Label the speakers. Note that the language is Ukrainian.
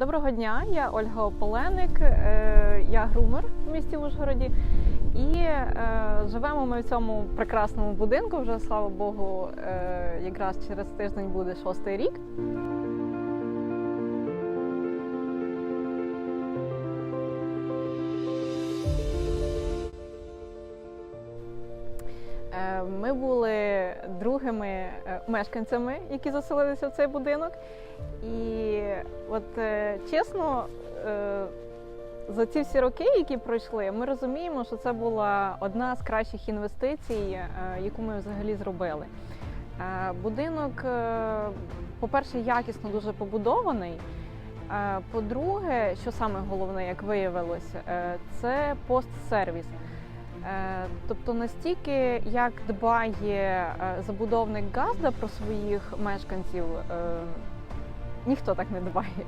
Speaker 1: Доброго дня, я Ольга Ополеник, е, я грумер в місті Ужгороді. І е, живемо ми в цьому прекрасному будинку. Вже слава Богу, е, якраз через тиждень буде шостий рік. Ми були другими мешканцями, які заселилися в цей будинок. І от е, чесно, е, за ці всі роки, які пройшли, ми розуміємо, що це була одна з кращих інвестицій, е, яку ми взагалі зробили. Будинок, по-перше, якісно дуже побудований. По-друге, що саме головне, як виявилось, це постсервіс. Тобто настільки як дбає забудовник Газда про своїх мешканців, ніхто так не дбає.